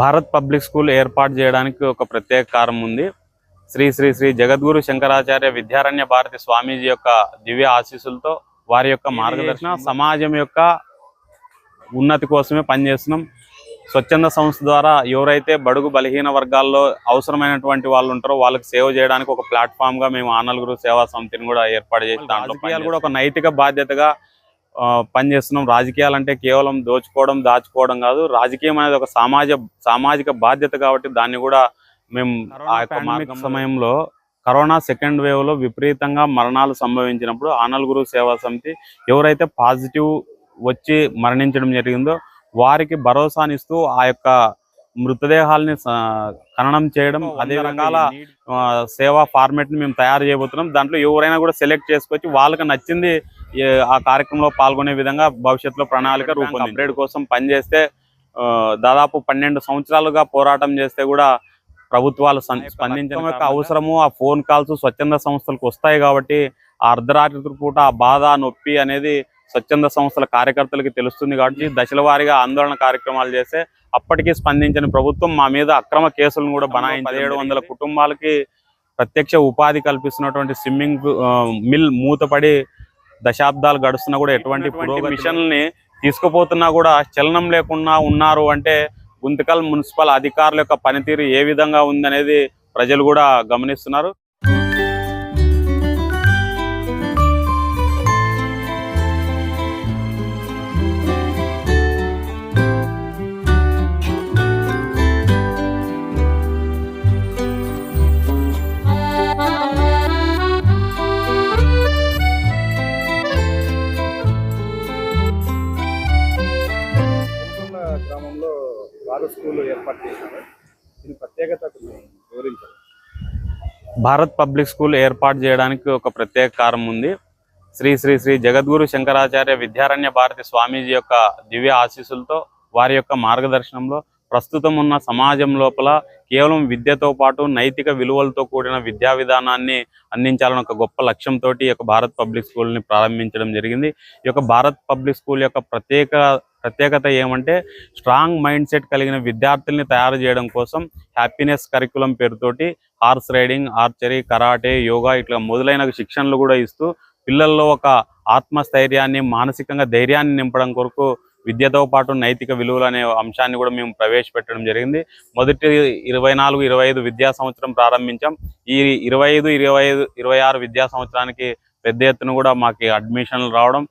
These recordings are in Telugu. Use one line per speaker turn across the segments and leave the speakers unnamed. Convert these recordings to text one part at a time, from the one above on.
భారత్ పబ్లిక్ స్కూల్ ఏర్పాటు చేయడానికి ఒక ప్రత్యేక కారణం ఉంది. శ్రీ శ్రీ శ్రీ జగద్గురు శంకరాచార్య విద్యారణ్య భారతి స్వామీజీ యొక్క దివ్య ఆశీస్సులతో వారి యొక్క మార్గదర్శన సమాజం యొక్క ఉన్నతి కోసమే పనిచేస్తున్నాం. స్వచ్ఛంద సంస్థ ద్వారా ఎవరైతే బడుగు బలహీన వర్గాల్లో అవసరమైనటువంటి వాళ్ళు ఉంటారో వాళ్ళకి సేవ చేయడానికి ఒక ప్లాట్ఫామ్గా మేము ఆనలుగురు సేవా సమితిని కూడా ఏర్పాటు చేసి దాంట్లో కూడా ఒక నైతిక బాధ్యతగా పనిచేస్తున్నాం రాజకీయాలు అంటే కేవలం దోచుకోవడం దాచుకోవడం కాదు. రాజకీయం అనేది ఒక సమాజ సామాజిక బాధ్యత కాబట్టి దాన్ని కూడా మేము ఆ యొక్క మార్గం సమయంలో కరోనా సెకండ్ వేవ్లో విపరీతంగా మరణాలు సంభవించినప్పుడు ఆనలుగురు సేవా సమితి ఎవరైతే పాజిటివ్ వచ్చి మరణించడం జరిగిందో వారికి భరోసానిస్తూ ఆ యొక్క మృతదేహాల్ని ఖననం చేయడం అదే రకాల సేవా ఫార్మేట్ని మేము తయారు చేయబోతున్నాం. దాంట్లో ఎవరైనా కూడా సెలెక్ట్ చేసుకొచ్చి వాళ్ళకి నచ్చింది ఆ కార్యక్రమంలో పాల్గొనే విధంగా భవిష్యత్తులో ప్రణాళిక రూపొంది అప్గ్రేడ్ కోసం పనిచేస్తే దాదాపు పన్నెండు సంవత్సరాలుగా పోరాటం చేస్తే కూడా ప్రభుత్వాలు స్పందించడం యొక్క అవసరము ఆ ఫోన్ కాల్స్ స్వచ్ఛంద సంస్థలకు వస్తాయి కాబట్టి ఆ అర్ధరాత్రి పూట ఆ బాధ నొప్పి అనేది స్వచ్ఛంద సంస్థల కార్యకర్తలకి తెలుస్తుంది కాబట్టి దశల వారీగా ఆందోళన కార్యక్రమాలు చేస్తే అప్పటికీ స్పందించిన ప్రభుత్వం మా మీద అక్రమ కేసులను కూడా బనాయించి పదిహేడు వందల కుటుంబాలకి ప్రత్యక్ష ఉపాధి కల్పిస్తున్నటువంటి స్విమ్మింగ్ మిల్ మూతపడి దశాబ్దాలు గడుస్తున్నా కూడా ఎటువంటి మిషన్లని తీసుకుపోతున్నా కూడా చలనం లేకుండా ఉన్నారు అంటే గుంతకల్ మున్సిపల్ అధికారుల యొక్క పనితీరు ఏ విధంగా ఉందనేది ప్రజలు కూడా గమనిస్తున్నారు.
వారు స్కూల్ ఏర్పాటు చేశారు. దీని ప్రత్యేకత వివరించారు
భారత్ పబ్లిక్ స్కూల్ ఏర్పాటు చేయడానికి ఒక ప్రత్యేక కారణం ఉంది. శ్రీ శ్రీ శ్రీ జగద్గురు శంకరాచార్య విద్యారణ్య భారతి స్వామీజీ యొక్క దివ్య ఆశీస్సులతో వారి యొక్క మార్గదర్శనంలో ప్రస్తుతం ఉన్న సమాజం లోపల కేవలం విద్యతో పాటు నైతిక విలువలతో కూడిన విద్యా విధానాన్ని అందించాలని ఒక గొప్ప లక్ష్యంతో ఈ యొక్క భారత్ పబ్లిక్ స్కూల్ని ప్రారంభించడం జరిగింది. ఈ యొక్క భారత్ పబ్లిక్ స్కూల్ యొక్క ప్రత్యేక ప్రత్యేకత ఏమంటే స్ట్రాంగ్ మైండ్ సెట్ కలిగిన విద్యార్థుల్ని తయారు చేయడం కోసం హ్యాపీనెస్ కరికులం పేరుతోటి horse riding archery karate yoga ఇట్లా మొదలైన శిక్షణలు కూడా ఇస్తూ పిల్లల్లో ఒక ఆత్మస్థైర్యాన్ని మానసికంగా ధైర్యాన్ని నింపడం కొరకు విద్యతో పాటు నైతిక విలువలు అనే అంశాన్ని కూడా మేము ప్రవేశపెట్టడం జరిగింది. మొదటి ఇరవై నాలుగు ఇరవై ఐదు విద్యా సంవత్సరం ప్రారంభించాం. ఈ ఇరవై ఐదు ఇరవై ఐదు ఇరవై ఆరు విద్యా సంవత్సరానికి పెద్ద ఎత్తున కూడా మాకు అడ్మిషన్లు రావడం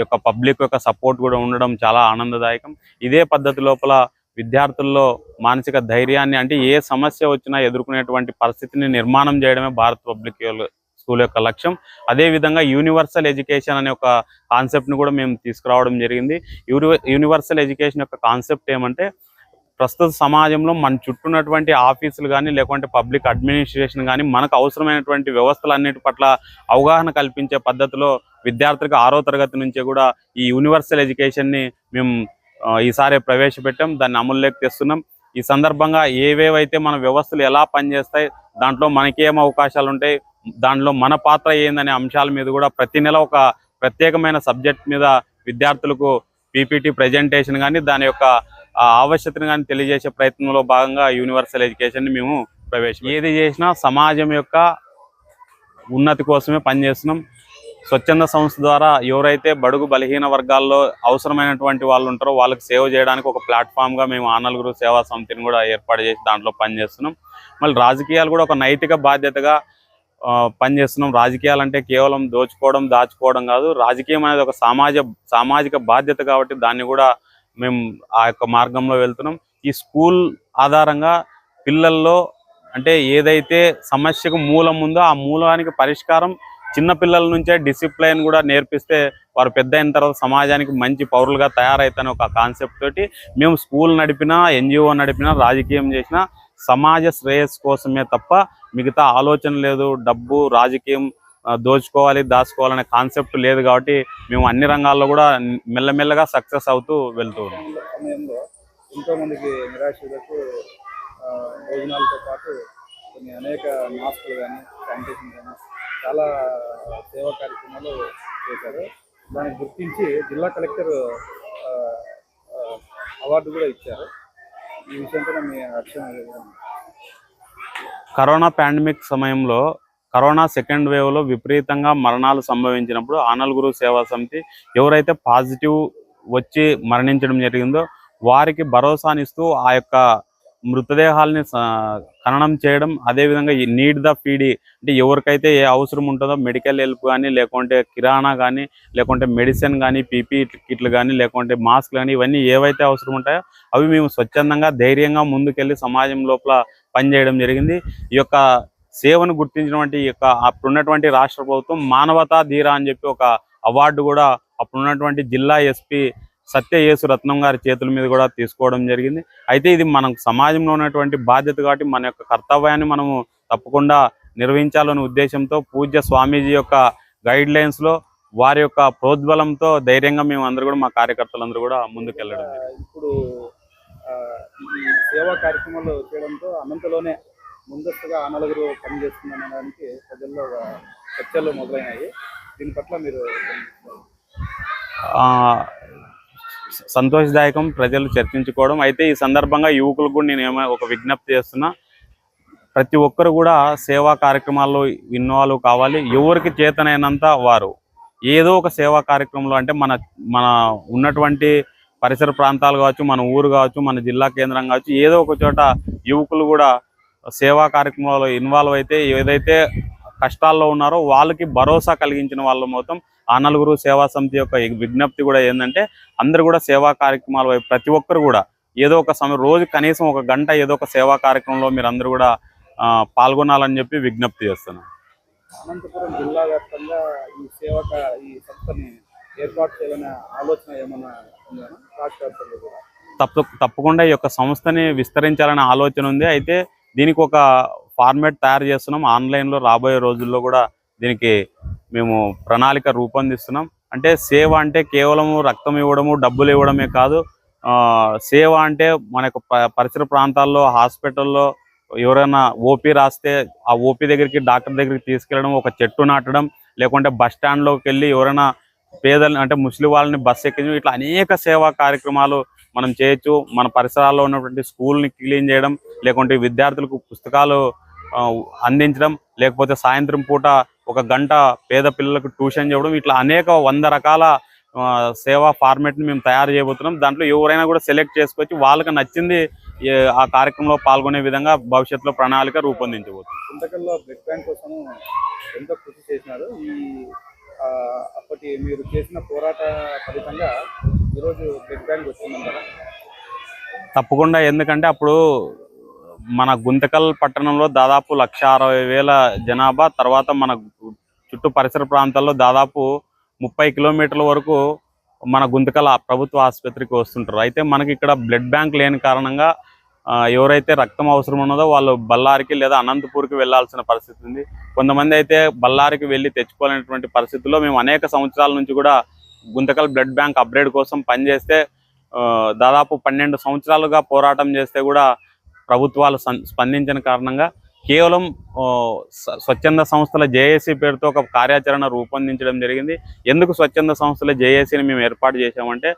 యొక్క పబ్లిక్ యొక్క సపోర్ట్ కూడా ఉండడం చాలా ఆనందదాయకం. ఇదే పద్ధతి లోపల విద్యార్థుల్లో మానసిక ధైర్యాన్ని అంటే ఏ సమస్య వచ్చినా ఎదుర్కొనేటువంటి పరిస్థితిని నిర్మాణం చేయడమే భారత్ పబ్లిక్ స్కూల్ యొక్క లక్ష్యం. అదే విధంగా యూనివర్సల్ ఎడ్యుకేషన్ అనే ఒక కాన్సెప్ట్ని కూడా మేము తీసుకురావడం జరిగింది. యూనివర్సల్ ఎడ్యుకేషన్ యొక్క కాన్సెప్ట్ ఏమంటే ప్రస్తుత సమాజంలో మన చుట్టూ ఉన్నటువంటి ఆఫీసులు కానీ లేకుంటే పబ్లిక్ అడ్మినిస్ట్రేషన్ కానీ మనకు అవసరమైనటువంటి వ్యవస్థలన్నిటి పట్ల అవగాహన కల్పించే పద్ధతిలో విద్యార్థులకు ఆరో తరగతి నుంచే కూడా ఈ యూనివర్సల్ ఎడ్యుకేషన్ని మేము ఈసారి ప్రవేశపెట్టాం. దాన్ని అమలులోకి తెస్తున్నాం. ఈ సందర్భంగా ఏవేవైతే మన వ్యవస్థలు ఎలా పనిచేస్తాయి దాంట్లో మనకేం అవకాశాలు ఉంటాయి దాంట్లో మన పాత్ర ఏందనే అంశాల మీద కూడా ప్రతి నెల ఒక ప్రత్యేకమైన సబ్జెక్ట్ మీద విద్యార్థులకు పీపీటీ ప్రజెంటేషన్ కానీ దాని యొక్క ఆ, ఆవశ్యకతను కానీ తెలియజేసే ప్రయత్నంలో భాగంగా యూనివర్సల్ ఎడ్యుకేషన్ మేము ప్రవేశం ఏది చేసినా సమాజం యొక్క ఉన్నతి కోసమే పనిచేస్తున్నాం. స్వచ్ఛంద సంస్థ ద్వారా ఎవరైతే బడుగు బలహీన వర్గాల్లో అవసరమైనటువంటి వాళ్ళు ఉంటారో వాళ్ళకి సేవ చేయడానికి ఒక ప్లాట్ఫామ్గా మేము ఆనల్గురు సేవా సమితిని కూడా ఏర్పాటు చేసి దాంట్లో పనిచేస్తున్నాం. మళ్ళీ రాజకీయాలు కూడా ఒక నైతిక బాధ్యతగా పనిచేస్తున్నాం. రాజకీయాలు అంటే కేవలం దోచుకోవడం దాచుకోవడం కాదు. రాజకీయం అనేది ఒక సామాజ సామాజిక బాధ్యత కాబట్టి దాన్ని కూడా మేము ఆ యొక్క మార్గంలో వెళ్తున్నాం. ఈ స్కూల్ ఆధారంగా పిల్లల్లో అంటే ఏదైతే సమస్యకు మూలం ఉందో ఆ మూలానికి పరిష్కారం చిన్న పిల్లల నుంచే డిసిప్లైన్ కూడా నేర్పిస్తే వారు పెద్ద అయిన తర్వాత సమాజానికి మంచి పౌరులుగా తయారైతానే ఒక కాన్సెప్ట్ తోటి మేము స్కూల్ నడిపినా ఎన్జిఓ నడిపినా రాజకీయం చేసినా సమాజ శ్రేయస్సు కోసమే తప్ప మిగతా ఆలోచన లేదు డబ్బు రాజకీయం దోచుకోవాలి దాచుకోవాలనే కాన్సెప్ట్ లేదు కాబట్టి మేము అన్ని రంగాల్లో కూడా మెల్లమెల్లగా సక్సెస్ అవుతూ వెళ్తూ ఉన్నాం.
భోజనాలతో పాటు కొన్ని అనేక మాస్కులు కానీ శానిటేషన్ కానీ చాలా సేవా కార్యక్రమాలు చేశారు. దాన్ని గుర్తించి జిల్లా కలెక్టర్ అవార్డు కూడా ఇచ్చారు. ఈ విషయంతో మీ విధంగా?
కరోనా పాండమిక్ సమయంలో కరోనా సెకండ్ వేవ్లో విపరీతంగా మరణాలు సంభవించినప్పుడు ఆనల్గురు సేవా సమితి ఎవరైతే పాజిటివ్ వచ్చి మరణించడం జరిగిందో వారికి భరోసానిస్తూ ఆ యొక్క మృతదేహాలని ఖననం చేయడం అదేవిధంగా ఈ నీడ్ ద ఫీడీ అంటే ఎవరికైతే ఏ అవసరం ఉంటుందో మెడికల్ హెల్ప్ కానీ లేకుంటే కిరాణా కానీ లేకుంటే మెడిసిన్ కానీ పీపీ కిట్లు కానీ లేకుంటే మాస్క్ కానీ ఇవన్నీ ఏవైతే అవసరం ఉంటాయో అవి మేము స్వచ్ఛందంగా ధైర్యంగా ముందుకెళ్ళి సమాజం లోపల పనిచేయడం జరిగింది. ఈ యొక్క సేవను గుర్తించినటువంటి ఈ యొక్క అప్పుడున్నటువంటి రాష్ట్ర ప్రభుత్వం మానవతా ధీర అని చెప్పి ఒక అవార్డు కూడా అప్పుడున్నటువంటి జిల్లా ఎస్పీ సత్య యేసు రత్నం గారి చేతుల మీద కూడా తీసుకోవడం జరిగింది. అయితే ఇది మనం సమాజంలో ఉన్నటువంటి బాధ్యత కాబట్టి మన యొక్క కర్తవ్యాన్ని మనము తప్పకుండా నిర్వహించాలనే ఉద్దేశంతో పూజ్య స్వామీజీ యొక్క గైడ్ లైన్స్లో వారి యొక్క ప్రోద్బలంతో ధైర్యంగా మేము అందరూ కూడా మా కార్యకర్తలందరూ కూడా ముందుకెళ్ళడం
ఇప్పుడు సేవా కార్యక్రమాలు చేయడంతో అనంతలోనే ముందస్తుగా ఆ నలుగురు పనిచేస్తుందనడానికి ప్రజల్లో చర్చలు మొదలైనాయి. దీని పట్ల మీరు
సంతోషదాయకం ప్రజలు చర్చించుకోవడం. అయితే ఈ సందర్భంగా యువకులకు కూడా నేను ఏమో ఒక విజ్ఞప్తి చేస్తున్నా. ప్రతి ఒక్కరు కూడా సేవా కార్యక్రమాల్లో ఇన్వాల్వ్ కావాలి. ఎవరికి చేతనైనంత వారు. ఏదో ఒక సేవా కార్యక్రమంలో అంటే మన మన ఉన్నటువంటి పరిసర ప్రాంతాలు కావచ్చు మన ఊరు కావచ్చు మన జిల్లా కేంద్రం కావచ్చు ఏదో ఒక చోట యువకులు కూడా సేవా కార్యక్రమాల్లో ఇన్వాల్వ్ అయితే ఏదైతే కష్టాల్లో ఉన్నారో వాళ్ళకి భరోసా కలిగించిన వాళ్ళ మొత్తం ఆ నలుగురు సేవా సమితి యొక్క విజ్ఞప్తి కూడా ఏంటంటే అందరూ కూడా సేవా కార్యక్రమాల వైపు ప్రతి ఒక్కరు కూడా ఏదో ఒక సమయం రోజు కనీసం ఒక గంట ఏదో ఒక సేవా కార్యక్రమంలో మీరు అందరూ కూడా పాల్గొనాలని చెప్పి విజ్ఞప్తి చేస్తున్నాను
అనంతపురం జిల్లా వ్యాప్తంగా ఈ సేవా ఈ సంస్థని ఏర్పాటు చేయాలనే ఆలోచన ఏమైనా రాష్ట్ర
తప్పు తప్పకుండా ఈ యొక్క సంస్థని విస్తరించాలనే ఆలోచన ఉంది. అయితే దీనికి ఒక ఫార్మేట్ తయారు చేస్తున్నాం. ఆన్లైన్లో రాబోయే రోజుల్లో కూడా దీనికి మేము ప్రణాళిక రూపొందిస్తున్నాం. అంటే సేవ అంటే కేవలం రక్తం ఇవ్వడము డబ్బులు ఇవ్వడమే కాదు సేవ అంటే మన యొక్క ప- పరిసర ప్రాంతాల్లో హాస్పిటల్లో ఎవరైనా ఓపీ రాస్తే ఆ ఓపీ దగ్గరికి డాక్టర్ దగ్గరికి తీసుకెళ్ళడం ఒక చెట్టు నాటడం లేకుంటే బస్ స్టాండ్లోకి వెళ్ళి ఎవరైనా పేదలు అంటే ముస్లిం వాళ్ళని బస్ ఎక్కించడం ఇట్లా అనేక సేవా కార్యక్రమాలు మనం చేయొచ్చు. మన పరిసరాల్లో ఉన్నటువంటి స్కూల్ని క్లీన్ చేయడం లేకుంటే విద్యార్థులకు పుస్తకాలు అందించడం లేకపోతే సాయంత్రం పూట ఒక గంట పేద పిల్లలకు ట్యూషన్ చేయడం ఇట్లా అనేక వంద రకాల సేవా ఫార్మేట్ని మేము తయారు చేయబోతున్నాం. దాంట్లో ఎవరైనా కూడా సెలెక్ట్ చేసుకొచ్చి వాళ్ళకి నచ్చింది ఆ కార్యక్రమంలో పాల్గొనే విధంగా భవిష్యత్తులో ప్రణాళిక
ఆ, అప్పటి మీరు చేసిన పోరాట ఫలితంగా ఈరోజు బ్లడ్ బ్యాంక్ వచ్చిందంటారా?
తప్పకుండా ఎందుకంటే అప్పుడు మన గుంతకల్ పట్టణంలో దాదాపు లక్ష అరవై వేల జనాభా తర్వాత మన చుట్టూ పరిసర ప్రాంతాల్లో దాదాపు ముప్పై కిలోమీటర్ల వరకు మన గుంతకల్ ప్రభుత్వ ఆసుపత్రికి వస్తుంటారు. అయితే మనకి ఇక్కడ బ్లడ్ బ్యాంక్ లేని కారణంగా ఎవరైతే రక్తం అవసరం ఉన్నదో వాళ్ళు బళ్ళారికి లేదా అనంతపూర్కి వెళ్ళాల్సిన పరిస్థితి ఉంది. కొంతమంది అయితే బళ్ళారికి వెళ్ళి తెచ్చుకోలేనటువంటి పరిస్థితుల్లో మేము అనేక సంవత్సరాల నుంచి కూడా గుంతకల్ బ్లడ్ బ్యాంక్ అప్గ్రేడ్ కోసం పనిచేస్తే దాదాపు పన్నెండు సంవత్సరాలుగా పోరాటం చేస్తే కూడా ప్రభుత్వాలు స్పందించిన కారణంగా కేవలం స్వచ్ఛంద సంస్థల జేఏసీ పేరుతో ఒక కార్యాచరణ రూపొందించడం జరిగింది. ఎందుకు స్వచ్ఛంద సంస్థల జేఏసీని మేము ఏర్పాటు చేశామంటే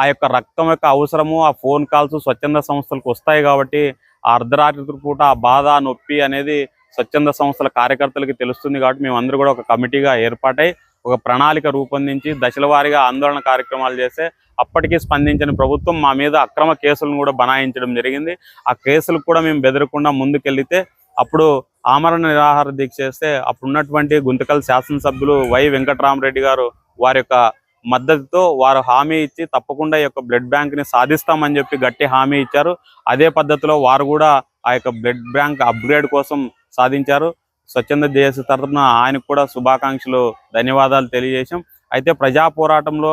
ఆ యొక్క రక్తం యొక్క అవసరము ఆ ఫోన్ కాల్స్ స్వచ్ఛంద సంస్థలకు వస్తాయి కాబట్టి ఆ అర్ధరాత్రి పూట ఆ బాధ నొప్పి అనేది స్వచ్ఛంద సంస్థల కార్యకర్తలకి తెలుస్తుంది కాబట్టి మేము అందరూ కూడా ఒక కమిటీగా ఏర్పాటై ఒక ప్రణాళిక రూపొందించి దశలవారీగా ఆందోళన కార్యక్రమాలు చేస్తే అప్పటికీ స్పందించిన ప్రభుత్వం మా మీద అక్రమ కేసులను కూడా బనాయించడం జరిగింది. ఆ కేసులకు కూడా మేము బెదరకుండా ముందుకెళ్తే అప్పుడు ఆమరణ నిరాహార దీక్ష చేస్తే అప్పుడు ఉన్నటువంటి గుంతకల్ శాసనసభ్యులు వై వెంకటరామరెడ్డి గారు వారి యొక్క మద్దతుతో వారు హామీ ఇచ్చి తప్పకుండా ఈ యొక్క బ్లడ్ బ్యాంక్ని సాధిస్తామని చెప్పి గట్టి హామీ ఇచ్చారు. అదే పద్ధతిలో వారు కూడా ఆ యొక్క బ్లడ్ బ్యాంక్ అప్గ్రేడ్ కోసం సాధించారు. స్వచ్ఛంద జేఏసీ తరఫున ఆయనకు కూడా శుభాకాంక్షలు ధన్యవాదాలు తెలియజేశాం. అయితే ప్రజా పోరాటంలో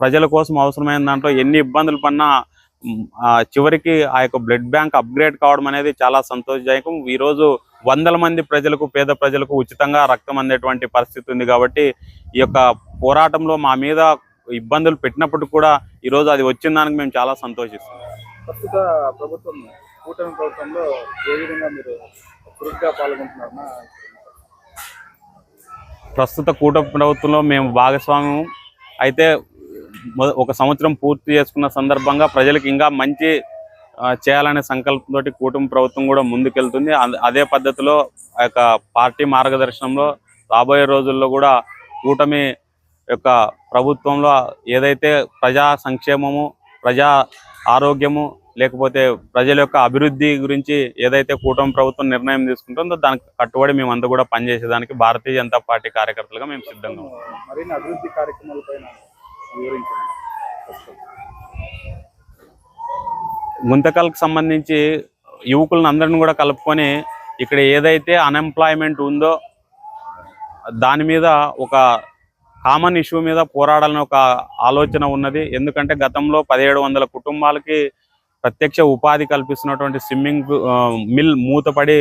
ప్రజల కోసం అవసరమైన దాంట్లో ఎన్ని ఇబ్బందులు పడినా ఆ, చివరికి ఆ యొక్క బ్లడ్ బ్యాంక్ అప్గ్రేడ్ కావడం అనేది చాలా సంతోషదాయకం. ఈ రోజు వందల మంది ప్రజలకు పేద ప్రజలకు ఉచితంగా రక్తం అందేటువంటి పరిస్థితి ఉంది కాబట్టి ఈ యొక్క పోరాటంలో మా మీద ఇబ్బందులు పెట్టినప్పుడు కూడా ఈ రోజు అది వచ్చిన దానికి మేము చాలా సంతోషిస్తాం
ప్రస్తుత ప్రభుత్వం కూటమి ప్రభుత్వంలో ఏ విధంగా మీరు చురుగ్గా పాల్గొంటున్నారన్నా
ప్రస్తుత కూటమి ప్రభుత్వంలో మేము భాగస్వామ్యం. అయితే ఒక సంవత్సరం పూర్తి చేసుకున్న సందర్భంగా ప్రజలకు ఇంకా మంచి చేయాలనే సంకల్పంతో కూటమి ప్రభుత్వం కూడా ముందుకెళ్తుంది. అదే పద్ధతిలో ఆ యొక్క పార్టీ మార్గదర్శనంలో రాబోయే రోజుల్లో కూడా కూటమి యొక్క ప్రభుత్వంలో ఏదైతే ప్రజా సంక్షేమము ప్రజా ఆరోగ్యము లేకపోతే ప్రజల యొక్క అభివృద్ధి గురించి ఏదైతే కూటమి ప్రభుత్వం నిర్ణయం తీసుకుంటుందో దానికి కట్టుబడి మేమంతా కూడా పనిచేసేదానికి భారతీయ జనతా పార్టీ కార్యకర్తలుగా మేము సిద్ధంగా ఉన్నాం.
అభివృద్ధి
గుంతకల్కి సంబంధించి యువకులను అందరిని కూడా కలుపుకొని ఇక్కడ ఏదైతే అన్ఎంప్లాయ్మెంట్ ఉందో దాని మీద ఒక కామన్ ఇష్యూ మీద పోరాడాలని ఒక ఆలోచన ఉన్నది. ఎందుకంటే గతంలో పదిహేడు వందల కుటుంబాలకి ప్రత్యక్ష ఉపాధి కల్పిస్తున్నటువంటి స్విమ్మింగ్ మిల్ మూతపడి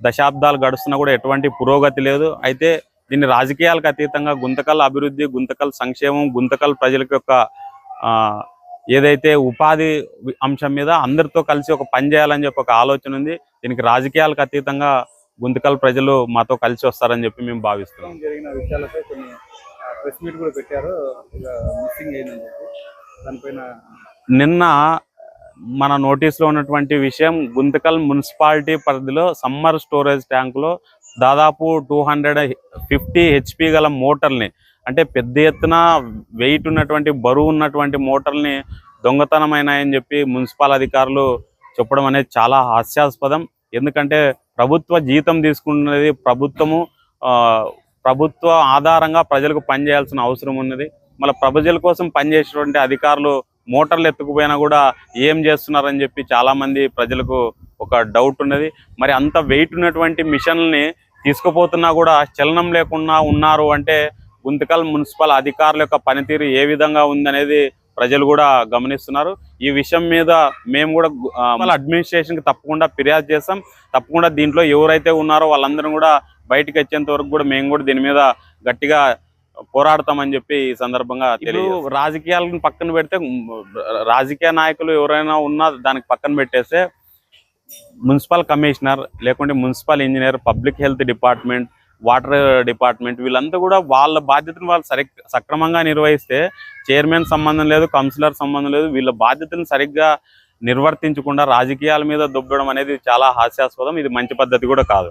దశాబ్దాలు గడుస్తున్నా కూడా ఎటువంటి పురోగతి లేదు. అయితే దీన్ని రాజకీయాలకు అతీతంగా గుంతకల్ అభివృద్ధి గుంతకల్ సంక్షేమం గుంతకల్ ప్రజలకు యొక్క ఏదైతే ఉపాధి అంశం మీద అందరితో కలిసి ఒక పని చేయాలని చెప్పి ఒక ఆలోచన ఉంది. దీనికి రాజకీయాలకు అతీతంగా గుంతకల్ ప్రజలు మాతో కలిసి వస్తారని చెప్పి మేము భావిస్తున్నాం.
జరిగిన విషయాలపై కొన్ని ప్రెస్ మీట్ కూడా పెట్టారు. ఇక మిస్సింగ్ అయిందని చెప్పి దానిపైన
నిన్న మన నోటీస్లో ఉన్నటువంటి విషయం గుంతకల్ మున్సిపాలిటీ పరిధిలో సమ్మర్ స్టోరేజ్ ట్యాంకులో దాదాపు టూ హండ్రెడ్ ఫిఫ్టీ హెచ్పి గల మోటార్ని అంటే పెద్ద ఎత్తున వెయిట్ ఉన్నటువంటి బరువు ఉన్నటువంటి మోటార్ని దొంగతనమైనాయని చెప్పి మున్సిపల్ అధికారులు చెప్పడం అనేది చాలా హాస్యాస్పదం. ఎందుకంటే ప్రభుత్వ జీతం తీసుకున్నది ప్రభుత్వము ప్రభుత్వ ఆధారంగా ప్రజలకు పనిచేయాల్సిన అవసరం ఉన్నది. మళ్ళీ ప్రజల కోసం పనిచేసేటువంటి అధికారులు మోటార్లు ఎత్తుకుపోయినా కూడా ఏం చేస్తున్నారని చెప్పి చాలా మంది ప్రజలకు ఒక డౌట్ ఉన్నది. మరి అంత వెయిట్ ఉన్నటువంటి మిషన్లని తీసుకుపోతున్నా కూడా చలనం లేకుండా ఉన్నారు అంటే గుంతకల్ మున్సిపల్ అధికారుల యొక్క పనితీరు ఏ విధంగా ఉందనేది ప్రజలు కూడా గమనిస్తున్నారు. ఈ విషయం మీద మేము కూడా అడ్మినిస్ట్రేషన్కి తప్పకుండా ఫిర్యాదు చేస్తాం. తప్పకుండా దీంట్లో ఎవరైతే ఉన్నారో వాళ్ళందరూ కూడా బయటకు వచ్చేంత వరకు కూడా మేము కూడా దీని మీద గట్టిగా పోరాడతామని చెప్పి ఈ సందర్భంగా తెలియదు రాజకీయాలను పక్కన పెడితే రాజకీయ నాయకులు ఎవరైనా ఉన్నా దానికి పక్కన పెట్టేస్తే మున్సిపల్ కమిషనర్ లేకుంటే municipal engineer public health department water department వీళ్ళంతా కూడా వాళ్ళ బాధ్యతను వాళ్ళు సరి సక్రమంగా నిర్వహిస్తే చైర్మన్ సంబంధం లేదు కౌన్సిలర్ సంబంధం లేదు వీళ్ళ బాధ్యతను సరిగ్గా నిర్వర్తించకుండా రాజకీయాల మీద దొబ్బడం అనేది చాలా హాస్యాస్పదం. ఇది మంచి పద్ధతి కూడా కాదు.